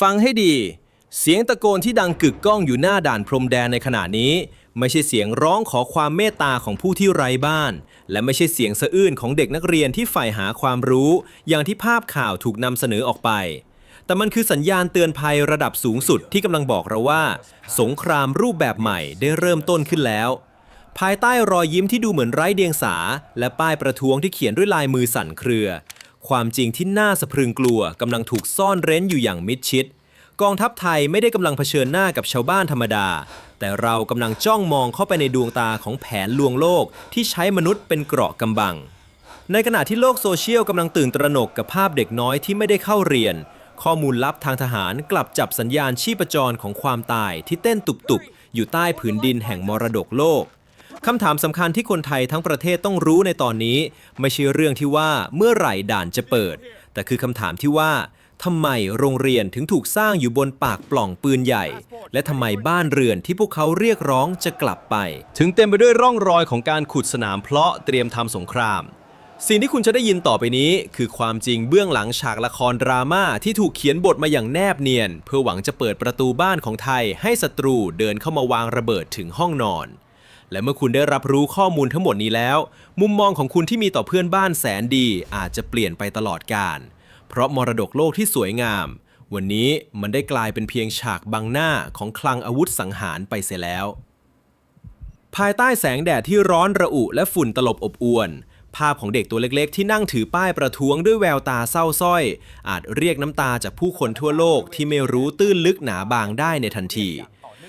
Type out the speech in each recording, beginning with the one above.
ฟังให้ดี เสียงตะโกนที่ดังกึกก้องอยู่หน้าด่านพรมแดนในขณะนี้ ไม่ใช่เสียงร้องขอความเมตตาของผู้ที่ไร้บ้าน และไม่ใช่เสียงสะอื้นของเด็กนักเรียนที่ใฝ่หาความรู้ อย่างที่ภาพข่าวถูกนำเสนอออกไป แต่มันคือสัญญาณเตือนภัยระดับสูงสุดที่กำลังบอกเราว่า สงครามรูปแบบใหม่ได้เริ่มต้นขึ้นแล้ว ภายใต้รอยยิ้มที่ดูเหมือนไร้เดียงสา และป้ายประท้วงที่เขียนด้วยลายมือสั่นเครือ ความจริงที่น่าสะพรึงกลัวกำลังถูกซ่อนเร้นอยู่อย่างมิดชิด กองทัพไทยไม่ได้กำลังเผชิญหน้ากับชาวบ้านธรรมดา แต่เรากำลังจ้องมองเข้าไปในดวงตาของแผนลวงโลกที่ใช้มนุษย์เป็นเกราะกำบัง ในขณะที่โลกโซเชียลกำลังตื่นตระหนกกับภาพเด็กน้อยที่ไม่ได้เข้าเรียน ข้อมูลลับทางทหารกลับจับสัญญาณชีพจรของความตายที่เต้นตุบๆอยู่ใต้ผืนดินแห่งมรดกโลก คำถามสำคัญที่คนไทยทั้งประเทศต้องรู้ในตอนนี้ ไม่ใช่เรื่องที่ว่าเมื่อไหร่ด่านจะเปิด แต่คือคำถามที่ว่าทำไมโรงเรียนถึงถูกสร้างอยู่บนปากปล่องปืนใหญ่ และทำไมบ้านเรือนที่พวกเขาเรียกร้องจะกลับไป ถึงเต็มไปด้วยร่องรอยของการขุดสนามเพาะเตรียมทำสงคราม สิ่งที่คุณจะได้ยินต่อไปนี้ คือความจริงเบื้องหลังฉากละครดราม่าที่ถูกเขียนบทมาอย่างแนบเนียน เพื่อหวังจะเปิดประตูบ้านของไทยให้ศัตรูเดินเข้ามาวางระเบิดถึงห้องนอน และเมื่อคุณได้รับรู้ข้อมูลทั้งหมดนี้แล้ว มุมมองของคุณที่มีต่อเพื่อนบ้านแสนดีอาจจะเปลี่ยนไปตลอดกาลเพราะมรดกโลกที่สวยงาม วันนี้มันได้กลายเป็นเพียงฉากบังหน้าของคลังอาวุธสังหารไปเสียแล้ว ภายใต้แสงแดดที่ร้อนระอุและฝุ่นตลบอบอวนภาพของเด็กตัวเล็กๆ ที่นั่งถือป้ายประท้วงด้วยแววตาเศร้าส้อย อาจเรียกน้ำตาจากผู้คนทั่วโลกที่ไม่รู้ตื้นลึกหนาบางได้ในทันที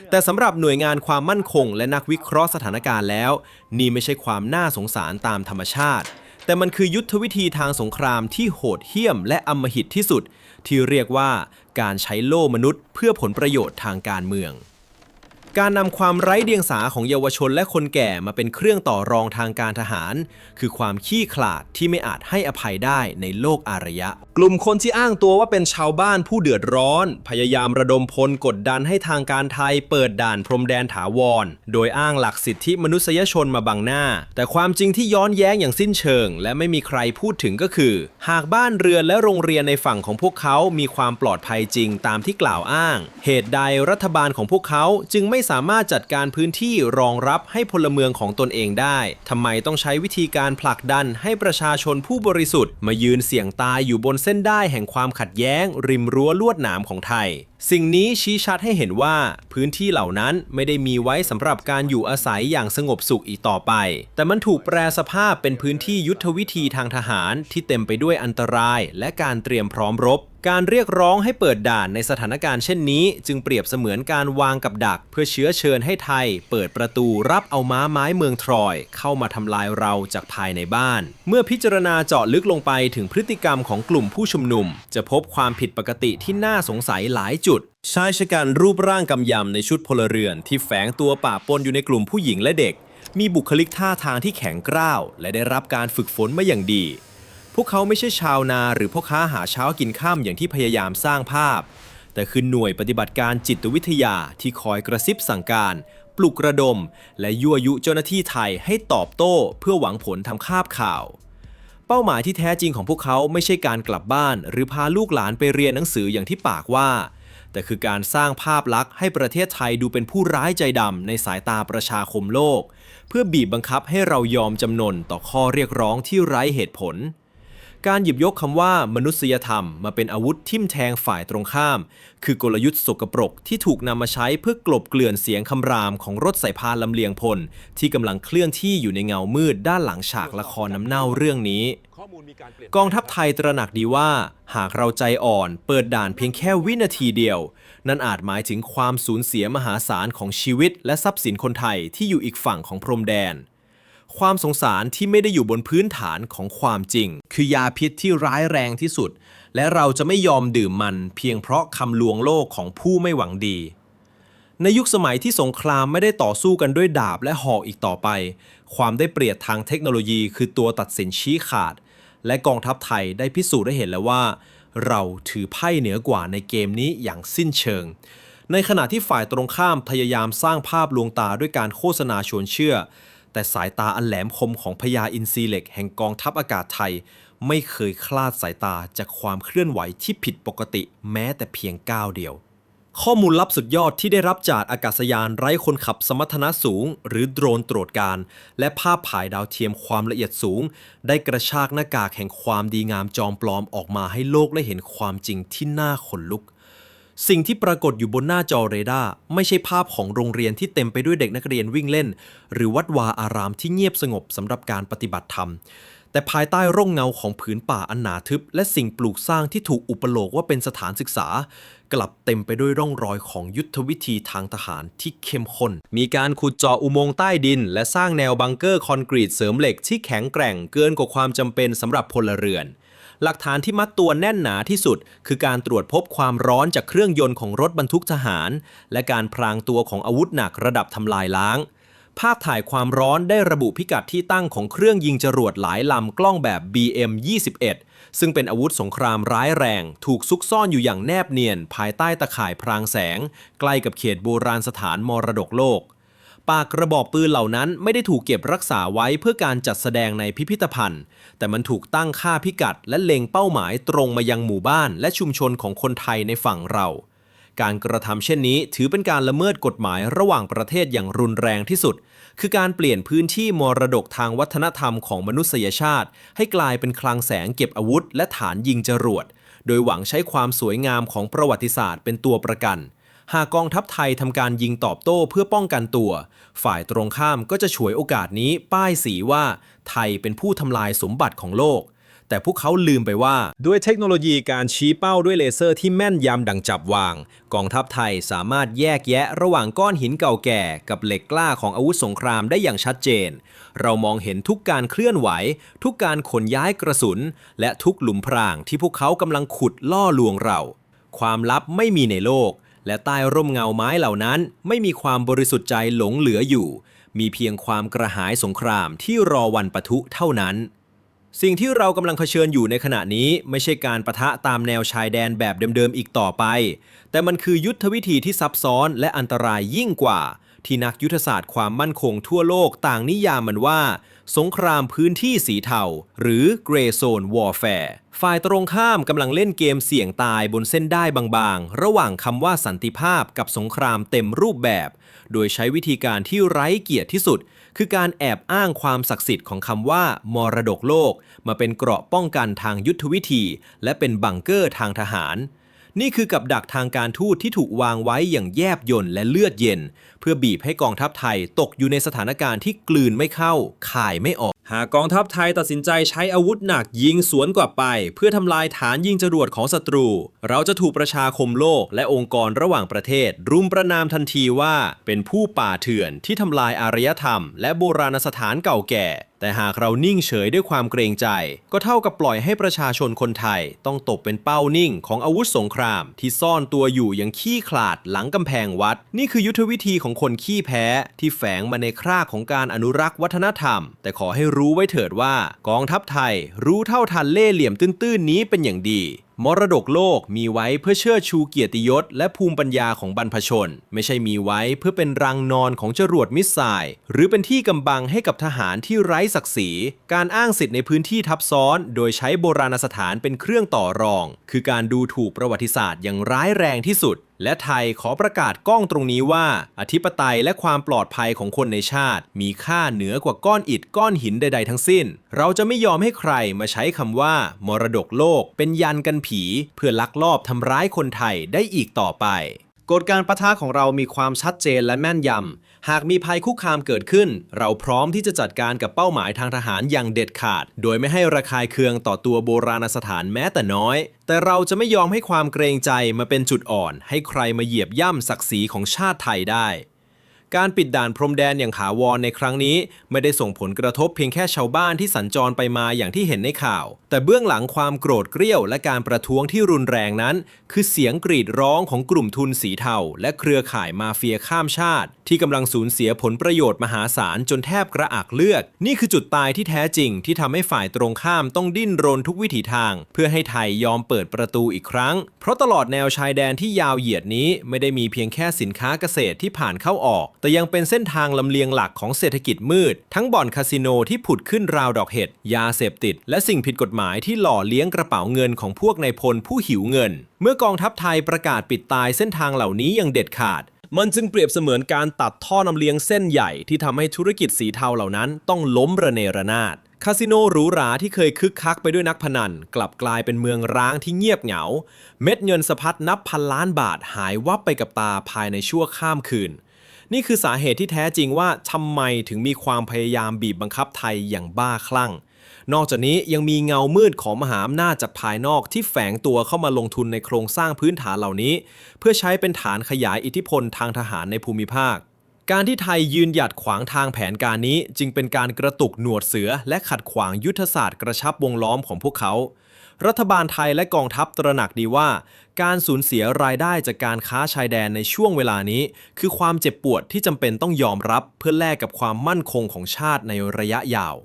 แต่สำหรับหน่วยงานความมั่นคง และนักวิเคราะห์สถานการณ์แล้ว นี่ไม่ใช่ความน่าสงสารตามธรรมชาติ แต่มันคือยุทธวิธีทางสงครามที่โหดเหี้ยมและอำมหิตที่สุด ที่เรียกว่าการใช้โล่มนุษย์ เพื่อผลประโยชน์ทางการเมือง การนำความไร้เดียงสาของเยาวชนและคนแก่มาเป็นเครื่องต่อรองทางการทหาร คือความขี้ขลาดที่ไม่อาจให้อภัยได้ในโลกอารยะ กลุ่มคนที่อ้างตัวว่าเป็นชาวบ้านผู้เดือดร้อน พยายามระดมพลกดดันให้ทางการไทยเปิดด่านพรมแดนถาวร โดยอ้างหลักสิทธิมนุษยชนมาบังหน้า แต่ความจริงที่ย้อนแย้งอย่างสิ้นเชิง และไม่มีใครพูดถึงก็คือ หากบ้านเรือนและโรงเรียนในฝั่งของพวกเขามีความปลอดภัยจริงตามที่กล่าวอ้าง เหตุใดรัฐบาลของพวกเขาจึงไม่สามารถจัดการพื้นที่รองรับให้พลเมืองของตนเองได้ ทำไมต้องใช้วิธีการผลักดันให้ประชาชนผู้บริสุทธิ์ มายืนเสี่ยงตายอยู่บนเส้นได้แห่งความขัดแย้ง ริมรั้วลวดหนามของไทย สิ่งนี้ชี้ชัดให้เห็นว่า พื้นที่เหล่านั้นไม่ได้มีไว้สำหรับการอยู่อาศัยอย่างสงบสุขอีกต่อไป แต่มันถูกแปรสภาพเป็นพื้นที่ยุทธวิธีทางทหารที่เต็มไปด้วยอันตรายและการเตรียมพร้อมรบการเรียกร้องให้เปิดด่านในสถานการณ์เช่นนี้ จึงเปรียบเสมือนการวางกับดัก เพื่อเชื้อเชิญให้ไทย เปิดประตูรับเอาม้าไม้เมืองทรอย เข้ามาทำลายเราจากภายในบ้าน เมื่อพิจารณาเจาะลึกลงไปถึงพฤติกรรมของกลุ่มผู้ชุมนุม จะพบความผิดปกติที่น่าสงสัยหลายจุดชายชะกันรูปร่างกำยำในชุดพลเรือนที่แฝงตัวป่าปนอยู่ในกลุ่มผู้หญิงและเด็ก มีบุคลิกท่าทางที่แข็งกร้าว และได้รับการฝึกฝนมาอย่างดี พวกเขาไม่ใช่ชาวนาหรือพ่อค้าหาเช้ากินข้ามอย่างที่พยายามสร้างภาพ แต่คือหน่วยปฏิบัติการจิตวิทยาที่คอยกระซิบสั่งการ ปลุกระดม และยั่วยุเจ้าหน้าที่ไทยให้ตอบโต้ เพื่อหวังผลทำคาบข่าว เป้าหมายที่แท้จริงของพวกเขาไม่ใช่การกลับบ้าน หรือพาลูกหลานไปเรียนหนังสืออย่างที่ปากว่า แต่คือการสร้างภาพลักษณ์ให้ประเทศไทยดูเป็นผู้ร้ายใจดำในสายตาประชาคมโลก เพื่อบีบบังคับให้เรายอมจำนนต่อข้อเรียกร้องที่ไร้เหตุผล การหยิบยกคำว่ามนุษยธรรมมาเป็นอาวุธทิ่มแทงฝ่ายตรงข้าม คือกลยุทธ์สกปรกที่ถูกนำมาใช้เพื่อกลบเกลื่อนเสียงคำรามของรถสายพานลำเลียงพล ที่กำลังเคลื่อนที่อยู่ในเงามืดด้านหลังฉากละครน้ำเน่าเรื่องนี้ กองทัพไทยตระหนักดีว่า หากเราใจอ่อนเปิดด่านเพียงแค่วินาทีเดียว นั่นอาจหมายถึงความสูญเสียมหาศาลของชีวิตและทรัพย์สินคนไทยที่อยู่อีกฝั่งของพรมแดน ความสงสารที่ไม่ได้อยู่บนพื้นฐานของความจริง คือยาพิษที่ร้ายแรงที่สุด และเราจะไม่ยอมดื่มมัน เพียงเพราะคำลวงโลกของผู้ไม่หวังดี ในยุคสมัยที่สงครามไม่ได้ต่อสู้กันด้วยดาบและหอกอีกต่อไป ความได้เปรียบทางเทคโนโลยีคือตัวตัดสินชี้ขาด และกองทัพไทยได้พิสูจน์ได้เห็นแล้วว่า เราถือไพ่เหนือกว่าในเกมนี้อย่างสิ้นเชิงในขณะที่ฝ่ายตรงข้ามพยายามสร้างภาพลวงตาด้วยการโฆษณาชวนเชื่อ แต่สายตาอันแหลมคมของพญาอินทรีเหล็กแห่งกองทัพอากาศไทย ไม่เคยคลาดสายตาจากความเคลื่อนไหวที่ผิดปกติแม้แต่เพียงก้าวเดียว ข้อมูลลับสุดยอดที่ได้รับจากอากาศยานไร้คนขับสมรรถนะสูง หรือโดรนตรวจการ และภาพถ่ายดาวเทียมความละเอียดสูง ได้กระชากหน้ากากแห่งความดีงามจอมปลอมออกมาให้โลกได้เห็นความจริงที่น่าขนลุก สิ่งที่ปรากฏอยู่บนหน้าจอเรดาร์ไม่ใช่ภาพของโรงเรียนที่เต็มไปด้วยเด็กนักเรียนวิ่งเล่น หรือวัดวาอารามที่เงียบสงบสำหรับการปฏิบัติธรรม แต่ภายใต้ร่มเงาของผืนป่าอันหนาทึบ และสิ่งปลูกสร้างที่ถูกอุปโลกว่าเป็นสถานศึกษา กลับเต็มไปด้วยร่องรอยของยุทธวิธีทางทหารที่เข้มข้นมีการขุดเจาะอุโมงค์ใต้ดิน และสร้างแนวบังเกอร์คอนกรีตเสริมเหล็กที่แข็งแกร่งเกินกว่าความจำเป็นสำหรับพลเรือน หลักฐานที่มัดตัวแน่นหนาที่สุด คือการตรวจพบความร้อนจากเครื่องยนต์ของรถบรรทุกทหาร และการพรางตัวของอาวุธหนักระดับทำลายล้าง ภาพถ่ายความร้อนได้ระบุพิกัดที่ตั้งของเครื่องยิงจรวดหลายลำกล้องแบบ BM 21ซึ่งเป็นอาวุธสงครามร้ายแรง ถูกซุกซ่อนอยู่อย่างแนบเนียน ภายใต้ตะข่ายพรางแสง ใกล้กับเขตโบราณสถานมรดกโลก ปากกระบอกปืนเหล่านั้นไม่ได้ถูกเก็บรักษาไว้เพื่อการจัดแสดงในพิพิธภัณฑ์ แต่มันถูกตั้งค่าพิกัด และเล็งเป้าหมายตรงมายังหมู่บ้านและชุมชนของคนไทยในฝั่งเรา การกระทำเช่นนี้ถือเป็นการละเมิดกฎหมายระหว่างประเทศอย่างรุนแรงที่สุด คือการเปลี่ยนพื้นที่มรดกทางวัฒนธรรมของมนุษยชาติ ให้กลายเป็นคลังแสงเก็บอาวุธ และฐานยิงจรวด โดยหวังใช้ความสวยงามของประวัติศาสตร์เป็นตัวประกัน หากกองทัพไทยทำการยิงตอบโต้เพื่อป้องกันตัว ฝ่ายตรงข้ามก็จะฉวยโอกาสนี้ป้ายสีว่า ไทยเป็นผู้ทำลายสมบัติของโลก แต่พวกเขาลืมไปว่า ด้วยเทคโนโลยีการชี้เป้าด้วยเลเซอร์ที่แม่นยำดังจับวาง กองทัพไทยสามารถแยกแยะระหว่างก้อนหินเก่าแก่กับเหล็กกล้าของอาวุธสงครามได้อย่างชัดเจน เรามองเห็นทุกการเคลื่อนไหว ทุกการขนย้ายกระสุน และทุกหลุมพรางที่พวกเขากำลังขุดล่อลวงเรา ความลับไม่มีในโลก และใต้ร่มเงาไม้เหล่านั้น ไม่มีความบริสุทธิ์ใจหลงเหลืออยู่ มีเพียงความกระหายสงครามที่รอวันปะทุเท่านั้น สิ่งที่เรากำลังเผชิญอยู่ในขณะนี้ไม่ใช่การประทะตามแนวชายแดนแบบเดิมๆอีกต่อไป แต่มันคือยุทธวิธีที่ซับซ้อนและอันตรายยิ่งกว่า ที่นักยุทธศาสตร์ความมั่นคงทั่วโลกต่างนิยามมันว่า สงครามพื้นที่สีเทาหรือ Gray Zone Warfare ฝ่ายตรงข้ามกำลังเล่นเกมเสี่ยงตายบนเส้นได้บางๆ ระหว่างคำว่าสันติภาพกับสงครามเต็มรูปแบบ โดยใช้วิธีการที่ไร้เกียรติที่สุด คือการแอบอ้างความศักดิ์สิทธิ์ของคำว่ามรดกโลก มาเป็นเกราะป้องกันทางยุทธวิธี และเป็นบังเกอร์ทางทหาร นี่คือกับดักทางการทูตที่ถูกวางไว้อย่างแยบยลและเลือดเย็น เพื่อบีบให้กองทัพไทยตกอยู่ในสถานการณ์ที่กลืนไม่เข้าข่ายไม่ออก หากกองทัพไทยตัดสินใจใช้อาวุธหนักยิงสวนกลับไป เพื่อทำลายฐานยิงจรวดของศัตรู เราจะถูกประชาคมโลกและองค์กรระหว่างประเทศ รุมประนามทันทีว่าเป็นผู้ป่าเถื่อนที่ทำลายอารยธรรม และโบราณสถานเก่าแก่ แต่หากเรานิ่งเฉยด้วยความเกรงใจ ก็เท่ากับปล่อยให้ประชาชนคนไทย ต้องตกเป็นเป้านิ่งของอาวุธสงคราม ที่ซ่อนตัวอยู่อย่างขี้ขลาดหลังกำแพงวัด นี่คือยุทธวิธีของคนขี้แพ้ ที่แฝงมาในคราของการอนุรักษ์วัฒนธรรม แต่ขอให้รู้ไว้เถิดว่ากองทัพไทย รู้เท่าทันเล่เหลี่ยมตื้นๆนี้เป็นอย่างดี มรดกโลกมีไว้เพื่อเชิดชูเกียรติยศและภูมิปัญญาของบรรพชน ไม่ใช่มีไว้เพื่อเป็นรังนอนของจรวดมิสไซล์หรือเป็นที่กำบังให้กับทหารที่ไร้ศักดิ์ศรี การอ้างสิทธิ์ในพื้นที่ทับซ้อน โดยใช้โบราณสถานเป็นเครื่องต่อรอง คือการดูถูกประวัติศาสตร์อย่างร้ายแรงที่สุด และไทยขอประกาศก้องตรงนี้ว่า อธิปไตยและความปลอดภัยของคนในชาติ มีค่าเหนือกว่าก้อนอิฐก้อนหินใด ๆ ทั้งสิ้น เราจะไม่ยอมให้ใครมาใช้คำว่า มรดกโลก เป็นยันกันผี เพื่อลักลอบทำร้ายคนไทยได้อีกต่อไป กฎการประทะของเรามีความชัดเจนและแม่นยำ หากมีภัยคุกคามเกิดขึ้น เราพร้อมที่จะจัดการกับเป้าหมายทางทหารอย่างเด็ดขาด โดยไม่ให้ระคายเคืองต่อตัวโบราณสถานแม้แต่น้อย แต่เราจะไม่ยอมให้ความเกรงใจมาเป็นจุดอ่อน ให้ใครมาเหยียบย่ำศักดิ์ศรีของชาติไทยได้การปิดด่านพรมแดนอย่างถาวรในครั้งนี้ ไม่ได้ส่งผลกระทบเพียงแค่ชาวบ้านที่สัญจรไปมาอย่างที่เห็นในข่าว แต่เบื้องหลังความโกรธเกรี้ยวและการประท้วงที่รุนแรงนั้น คือเสียงกรีดร้องของกลุ่มทุนสีเทาและเครือข่ายมาเฟียข้ามชาติ ที่กำลังสูญเสียผลประโยชน์มหาศาลจนแทบกระอักเลือด นี่คือจุดตายที่แท้จริงที่ทำให้ฝ่ายตรงข้ามต้องดิ้นรนทุกวิถีทาง เพื่อให้ไทยยอมเปิดประตูอีกครั้ง เพราะตลอดแนวชายแดนที่ยาวเหยียดนี้ไม่ได้มีเพียงแค่สินค้าเกษตรที่ผ่านเข้าออก แต่ยังเป็นเส้นทางลำเลียงหลักของเศรษฐกิจมืด ทั้งบ่อนคาสิโนที่ผุดขึ้นราวดอกเห็ดยาเสพติด และสิ่งผิดกฎหมายที่หล่อเลี้ยงกระเป๋าเงินของพวกนายพลผู้หิวเงิน เมื่อกองทัพไทยประกาศปิดตายเส้นทางเหล่านี้อย่างเด็ดขาด มันจึงเปรียบเสมือนการตัดท่อนำเลี้ยงเส้นใหญ่ที่ทำให้ธุรกิจสีเทาเหล่านั้นต้องล้มระเนระนาดคาสิโนหรูหราที่เคยคึกคักไปด้วยนักพนัน กลับกลายเป็นเมืองร้างที่เงียบเหงา เม็ดเงินสะพัดนับพันล้านบาทหายวับไปกับตาภายในชั่วข้ามคืน นี่คือสาเหตุที่แท้จริงว่าทำไมถึงมีความพยายามบีบบังคับไทยอย่างบ้าคลั่ง นอกจากนี้ยังมีเงามืดของมหาอำนาจจากภายนอกที่แฝงตัวเข้ามาลงทุนในโครงสร้างพื้นฐานเหล่านี้ เพื่อใช้เป็นฐานขยายอิทธิพลทางทหารในภูมิภาค การที่ไทยยืนหยัดขวางทางแผนการนี้ จึงเป็นการกระตุกหนวดเสือ และขัดขวางยุทธศาสตร์กระชับวงล้อมของพวกเขารัฐบาลไทยและกองทัพตระหนักดีว่า การสูญเสียรายได้จากการค้าชายแดนในช่วงเวลานี้ คือความเจ็บปวดที่จำเป็นต้องยอมรับเพื่อแลกกับความมั่นคงของชาติในระยะยาว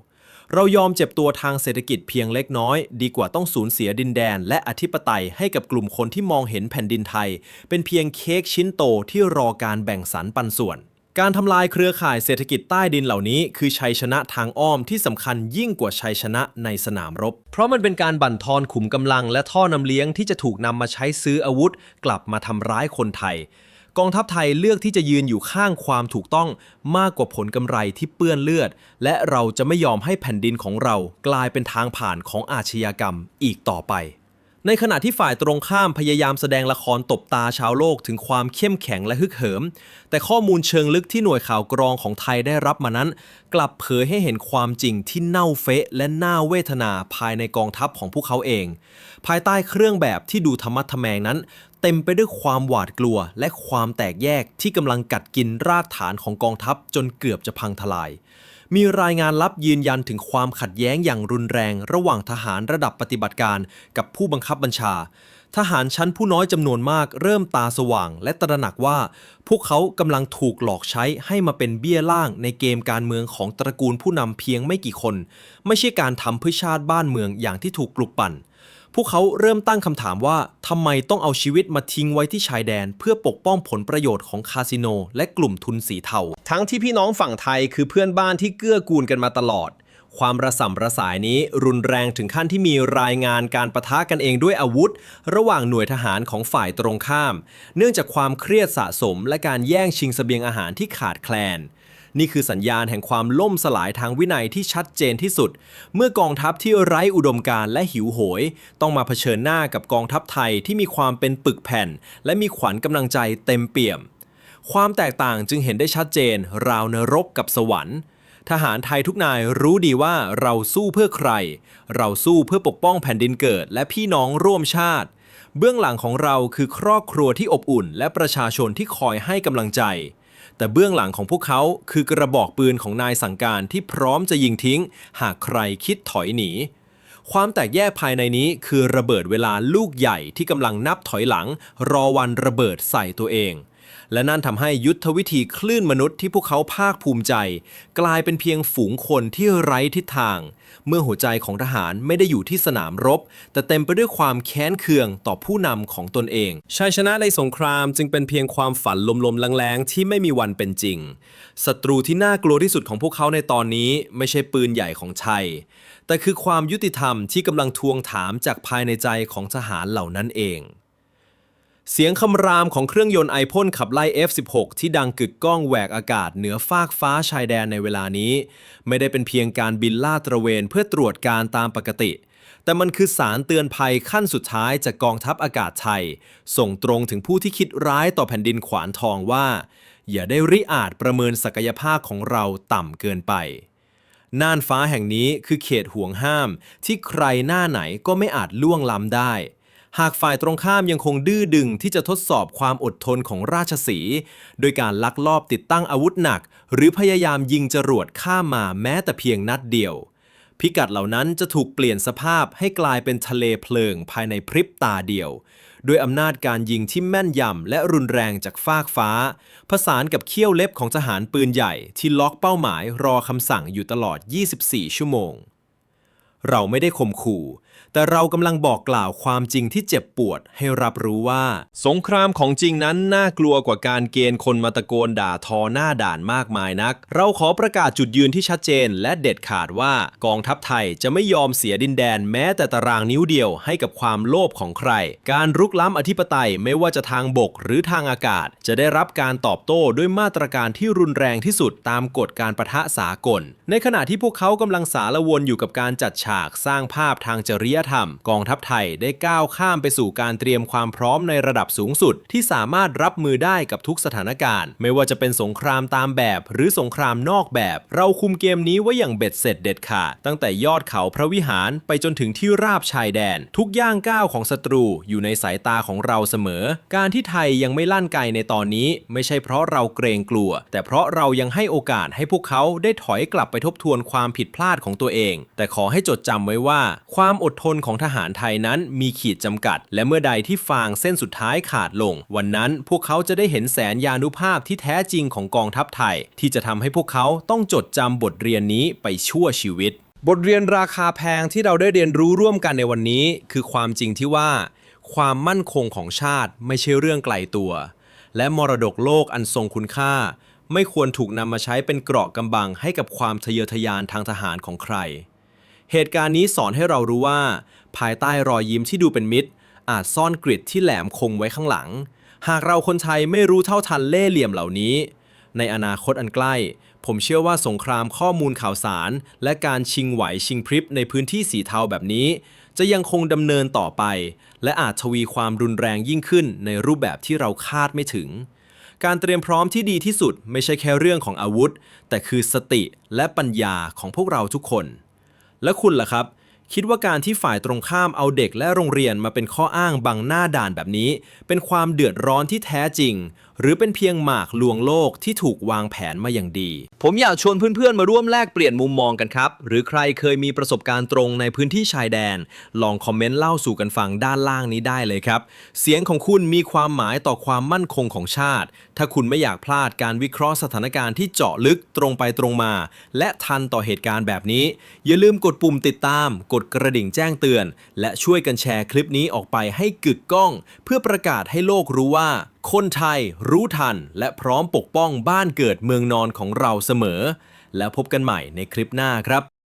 เรายอมเจ็บตัวทางเศรษฐกิจเพียงเล็กน้อย ดีกว่าต้องสูญเสียดินแดน และอธิปไตยให้กับกลุ่มคนที่มองเห็นแผ่นดินไทย เป็นเพียงเค้กชิ้นโตที่รอการแบ่งสรรปันส่วนการทำลายเครือข่ายเศรษฐกิจใต้ดินเหล่านี้ คือชัยชนะทางอ้อมที่สำคัญยิ่งกว่าชัยชนะในสนามรบ เพราะมันเป็นการบั่นทอนขุมกำลังและท่อนำเลี้ยงที่จะถูกนำมาใช้ซื้ออาวุธ กลับมาทำร้ายคนไทย กองทัพไทยเลือกที่จะยืนอยู่ข้างความถูกต้องมากกว่าผลกำไรที่เปื้อนเลือด และเราจะไม่ยอมให้แผ่นดินของเรากลายเป็นทางผ่านของอาชญากรรมอีกต่อไป ในขณะที่ฝ่ายตรงข้ามพยายามแสดงละครตบตาชาวโลกถึงความเข้มแข็งและฮึกเหิม แต่ข้อมูลเชิงลึกที่หน่วยข่าวกรองของไทยได้รับมานั้น กลับเผยให้เห็นความจริงที่เน่าเฟะและน่าเวทนาภายในกองทัพของพวกเขาเอง ภายใต้เครื่องแบบที่ดูธรรมะทแมงนั้น เต็มไปด้วยความหวาดกลัว และความแตกแยกที่กำลังกัดกินรากฐานของกองทัพจนเกือบจะพังทลาย มีรายงานลับยืนยันถึงความขัดแย้งอย่างรุนแรง ระหว่างทหารระดับปฏิบัติการกับผู้บังคับบัญชา ทหารชั้นผู้น้อยจำนวนมากเริ่มตาสว่าง และตระหนักว่า พวกเขากำลังถูกหลอกใช้ให้มาเป็นเบี้ยล่างในเกมการเมืองของตระกูลผู้นำเพียงไม่กี่คน ไม่ใช่การทำเพื่อชาติบ้านเมืองอย่างที่ถูกปลุกปั่น พวกเขาเริ่มตั้งคำถามว่าทำไมต้องเอาชีวิตมาทิ้งไว้ที่ชายแดน เพื่อปกป้องผลประโยชน์ของคาสิโน และกลุ่มทุนสีเทา ทั้งที่พี่น้องฝั่งไทยคือเพื่อนบ้านที่เกื้อกูลกันมาตลอด ความระส่ำระสายนี้รุนแรงถึงขั้นที่มีรายงานการประทะกันเองด้วยอาวุธ ระหว่างหน่วยทหารของฝ่ายตรงข้าม เนื่องจากความเครียดสะสมและการแย่งชิงเสบียงอาหารที่ขาดแคลน นี่คือสัญญาณแห่งความล่มสลายทางวินัยที่ชัดเจนที่สุด เมื่อกองทัพที่ไร้อุดมการณ์และหิวโหย ต้องมาเผชิญหน้ากับกองทัพไทยที่มีความเป็นปึกแผ่น และมีขวัญกำลังใจเต็มเปี่ยม ความแตกต่างจึงเห็นได้ชัดเจน ราวนรกกับสวรรค์ทหารไทยทุกนายรู้ดีว่าเราสู้เพื่อใคร เราสู้เพื่อปกป้องแผ่นดินเกิดและพี่น้องร่วมชาติ เบื้องหลังของเราคือครอบครัวที่อบอุ่น และประชาชนที่คอยให้กำลังใจ แต่เบื้องหลังของพวกเขาคือกระบอกปืนของนายสั่งการที่พร้อมจะยิงทิ้ง หากใครคิดถอยหนี ความแตกแยกภายในนี้คือระเบิดเวลาลูกใหญ่ที่กำลังนับถอยหลัง รอวันระเบิดใส่ตัวเอง และนั่นทำให้ยุทธวิธีคลื่นมนุษย์ที่พวกเขาภาคภูมิใจ กลายเป็นเพียงฝูงคนที่ไร้ทิศทาง เมื่อหัวใจของทหารไม่ได้อยู่ที่สนามรบ แต่เต็มไปด้วยความแค้นเคืองต่อผู้นำของตนเองชัยชนะในสงครามจึงเป็นเพียงความฝันลมๆแรงๆที่ไม่มีวันเป็นจริงศัตรูที่น่ากลัวที่สุดของพวกเขาในตอนนี้ไม่ใช่ปืนใหญ่ของชัย แต่คือความยุติธรรมที่กำลังทวงถามจากภายในใจของทหารเหล่านั้นเอง เสียงคำรามของเครื่องยนต์ไอพ่นขับไล่ F16 ที่ดังกึกก้องแหวกอากาศเหนือฟากฟ้าชายแดนในเวลานี้ ไม่ได้เป็นเพียงการบินลาดตระเวนเพื่อตรวจการตามปกติ แต่มันคือสารเตือนภัยขั้นสุดท้ายจากกองทัพอากาศไทย ส่งตรงถึงผู้ที่คิดร้ายต่อแผ่นดินขวานทองว่า อย่าได้ริอาจประเมินศักยภาพของเราต่ำเกินไปน่านฟ้าแห่งนี้คือเขตห่วงห้าม ที่ใครหน้าไหนก็ไม่อาจล่วงล้ำได้ หากฝ่ายตรงข้ามยังคงดื้อดึงที่จะทดสอบความอดทนของราชสีโดยการลักลอบติดตั้งอาวุธหนัก หรือพยายามยิงจรวดข้ามมาแม้แต่เพียงนัดเดียว พิกัดเหล่านั้นจะถูกเปลี่ยนสภาพให้กลายเป็นทะเลเพลิงภายในพริบตาเดียวด้วยอำนาจการยิงที่แม่นยำและรุนแรงจากฟากฟ้า ผสานกับเขี้ยวเล็บของทหารปืนใหญ่ที่ล็อกเป้าหมายรอคำสั่งอยู่ตลอด 24 ชั่วโมง เราไม่ได้ข่มขู่ แต่เรากำลังบอกกล่าวความจริงที่เจ็บปวดให้รับรู้ว่า สงครามของจริงนั้นน่ากลัวกว่าการเกณฑ์คนมาตะโกนด่าทอหน้าด่านมากมายนัก เราขอประกาศจุดยืนที่ชัดเจน และเด็ดขาดว่ากองทัพไทยจะไม่ยอมเสียดินแดนแม้แต่ตารางนิ้วเดียวให้กับความโลภของใคร การรุกล้ำอธิปไตยไม่ว่าจะทางบกหรือทางอากาศ จะได้รับการตอบโต้ด้วยมาตรการที่รุนแรงที่สุดตามกฎการประทะสากล ในขณะที่พวกเขากำลังสารวนอยู่กับการจัดฉากสร้างภาพทางจริยธรรม กองทัพไทยได้ก้าวข้ามไปสู่การเตรียมความพร้อมในระดับสูงสุด ที่สามารถรับมือได้กับทุกสถานการณ์ ไม่ว่าจะเป็นสงครามตามแบบ หรือสงครามนอกแบบ เราคุมเกมนี้ไว้อย่างเบ็ดเสร็จเด็ดขาด ตั้งแต่ยอดเขาพระวิหารไปจนถึงที่ราบชายแดน ทุกย่างก้าวของศัตรูอยู่ในสายตาของเราเสมอ การที่ไทยยังไม่ลั่นไกในตอนนี้ ไม่ใช่เพราะเราเกรงกลัว แต่เพราะเรายังให้โอกาสให้พวกเขาได้ถอยกลับไปทบทวนความผิดพลาดของตัวเอง แต่ขอให้จดจำไว้ว่า ความอดทนของทหารไทยนั้นมีขีดจำกัด และเมื่อใดที่ฟางเส้นสุดท้ายขาดลง วันนั้นพวกเขาจะได้เห็นแสนยานุภาพที่แท้จริงของกองทัพไทย ที่จะทำให้พวกเขาต้องจดจำบทเรียนนี้ไปชั่วชีวิต บทเรียนราคาแพงที่เราได้เรียนรู้ร่วมกันในวันนี้ คือความจริงที่ว่า ความมั่นคงของชาติไม่ใช่เรื่องไกลตัว และมรดกโลกอันทรงคุณค่าไม่ควรถูกนำมาใช้เป็นเกราะกำบังให้กับความทะเยอทะยานทางทหารของใคร เหตุการณ์นี้สอนให้เรารู้ว่า ภายใต้รอยยิ้มที่ดูเป็นมิตร อาจซ่อนกริดที่แหลมคมไว้ข้างหลัง หากเราคนไทยไม่รู้เท่าทันเล่เหลี่ยมเหล่านี้ ในอนาคตอันใกล้ ผมเชื่อว่าสงครามข้อมูลข่าวสาร และการชิงไหวชิงพริบในพื้นที่สีเทาแบบนี้ จะยังคงดำเนินต่อไป และอาจทวีความรุนแรงยิ่งขึ้นในรูปแบบที่เราคาดไม่ถึงการเตรียมพร้อมที่ดีที่สุดไม่ใช่แค่เรื่องของอาวุธ แต่คือสติและปัญญาของพวกเราทุกคน และคุณล่ะครับ คิดว่าการที่ฝ่ายตรงข้ามเอาเด็กและโรงเรียนมาเป็นข้ออ้างบังหน้าด่านแบบนี้ เป็นความเดือดร้อนที่แท้จริงหรือเป็นเพียงหมากลวงโลกที่ถูกวางแผนมาอย่างดี ผมอยากชวนเพื่อนๆ มาร่วมแลกเปลี่ยนมุมมองกันครับ หรือใครเคยมีประสบการณ์ตรงในพื้นที่ชายแดน ลองคอมเมนต์เล่าสู่กันฟังด้านล่างนี้ได้เลยครับ เสียงของคุณมีความหมายต่อความมั่นคงของชาติ ถ้าคุณไม่อยากพลาดการวิเคราะห์สถานการณ์ที่เจาะลึกตรงไปตรงมา และทันต่อเหตุการณ์แบบนี้ อย่าลืมกดปุ่มติดตาม กดกระดิ่งแจ้งเตือน และช่วยกันแชร์คลิปนี้ออกไปให้กึกก้อง เพื่อประกาศให้โลกรู้ว่า คนไทยรู้ทันและพร้อมปกป้องบ้านเกิดเมืองนอนของเราเสมอ แล้วพบกันใหม่ในคลิปหน้าครับ